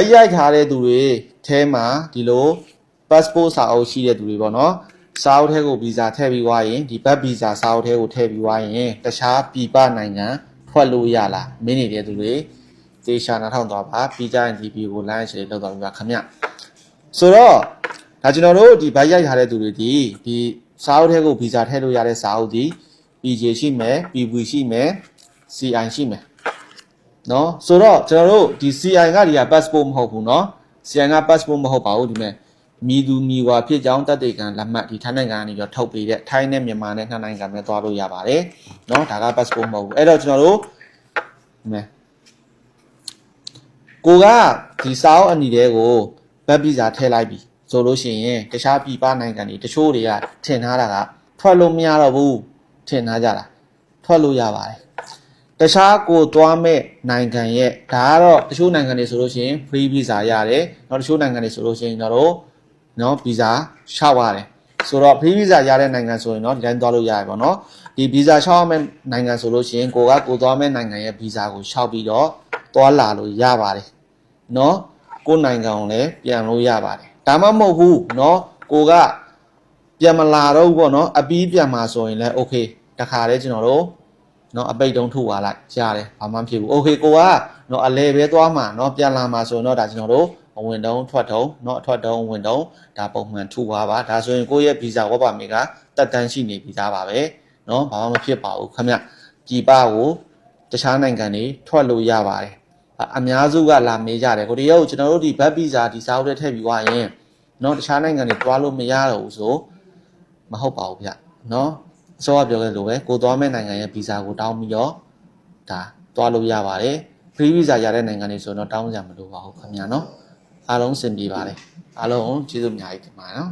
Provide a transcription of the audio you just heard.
တ်ရိုက်ထားတဲ့သူတွေအဲမှာဒီလို passport စာအုပ်ရှိတဲ့သူတွေပေါ့နော်စာအုပ်ထဲကိုဗီဇာထည့်ပြီးွားရင်ဒီဘတ်ဗီဇာစာအုပ်ထဲကိုထည့်ပြီးွားရင်တခြားပြည်ပနိုင်ငံထွက်လို့ရလားမင်းနေတဲ့သူတွေသေချာနားထောင်သွားပါပြီးကြရင်ဒီဗီကို line ရှယ်လောက်သွားပြီပါခင်ဗျဆိုတော့ဒါကျွန်တော်တို့ဒီဘတ်ရိုက်ထားတဲ့သူတွေဒီဒီစာအုပ်ထဲကိုဗီဇာထည့်လို့ရတဲ့စာအုပ်ဒီ PJ ရှိမယ် PV ရှိမယ် CI ရှိမယ် နော်ဆိုတော့ကျွန်တော်တို့ဒီ CI ကဒီက passport မဟုတ်ဘူးနော် CI က passport မဟုတ်ပါဘူးဒီမဲ့မိသူမိဝါဖြစ်ကြောင်းတတ်တေကံလက်မှတ်ဒီထိုင်းနိုင်ငံကနေပြီးထုတ်ပေးတဲ့ထိုင်းနဲ့မြန်မာနဲ့နှစ်နိုင်ငံပဲသွားလို့ရပါတယ်နော်ဒါက passport မဟုတ်ဘူးအဲ့တော့ကျွန်တော်တို့ဒီမဲ့ကိုကဒီစာအုပ်အနီတွေကိုဗတ်ဗီဇာထည့်လိုက်ပြီဆိုလို့ရှိရင်တခြားပြည်ပနိုင်ငံတွေတချို့တွေကထင်ထားတာကထွက်လို့မရတော့ဘူးထင်ထားကြတာထွက်လို့ရပါတယ် တခြားကိုသွားမဲ့နိုင်ငံရဲ့ဒါကတော့တချို့နိုင်ငံတွေဆိုလို့ရှိရင် free visa ရတယ်။နောက်တချို့နိုင်ငံတွေဆိုလို့ရှိရင်တော့နော် visa ရှောက်ရတယ်။ဆိုတော့ free visa ရတဲ့နိုင်ငံဆိုရင်တော့ဒီတိုင်းသွားလို့ရတယ်ပေါ့နော်။ဒီ visa ရှောက်ရမယ့်နိုင်ငံဆိုလို့ရှိရင်ကိုကကိုသွားမဲ့နိုင်ငံရဲ့ visa ကိုရှောက်ပြီးတော့သွားလာလို့ရပါတယ်။နော်ကိုယ်နိုင်ငံကိုလည်းပြန်လို့ရပါတယ်။ဒါမှမဟုတ်ဘူးနော်ကိုကပြန်မလာတော့ဘူးပေါ့နော်အပြီးပြန်มาဆိုရင်လည်း okay တခါတည်းကျွန်တော်တို့ เนาะအပိတ်တုံးထုတ်သွားလိုက်ရတယ်ဘာမှမဖြစ်ဘူးโอเคကိုကเนาะအလဲပဲသွားမှာเนาะပြန်လာမှာဆိုရင်တော့ဒါကျွန်တော်တို့အဝင်တုံးထွက်တုံးเนาะအထွက်တုံးဝင်တုံးဒါပုံမှန်ထုတ်သွားပါဒါဆိုရင်ကိုယ့်ရဲ့ဗီဇာဝက်ပါမီကတက်တန်းရှိနေပြီသားပါပဲเนาะဘာမှမဖြစ်ပါဘူးခင်ဗျကြည်ပကိုတခြားနိုင်ငံတွေထွက်လို့ရပါတယ်အအများစုကလာမေးကြတယ်ကိုတရုတ်ကျွန်တော်တို့ဒီဘတ်ဗီဇာဒီစာအုပ်ထဲထည့်ပြီးွားရင်เนาะတခြားနိုင်ငံတွေသွားလို့မရတော့ဘူးဆိုမဟုတ်ပါဘူးဗျเนาะ အစောကပြောခဲ့လို့ပဲကိုသွားမဲ့နိုင်ငံရဲ့ဗီဇာကိုတောင်းပြီးတော့ဒါသွားလို့ရပါတယ် free visa ရတဲ့နိုင်ငံတွေဆိုတော့တောင်းကြမလို့ပါဘူးခင်ဗျာနော်အားလုံးစင်ပြေပါတယ်အားလုံးကျေးဇူးအများကြီးတင်ပါတယ်နော်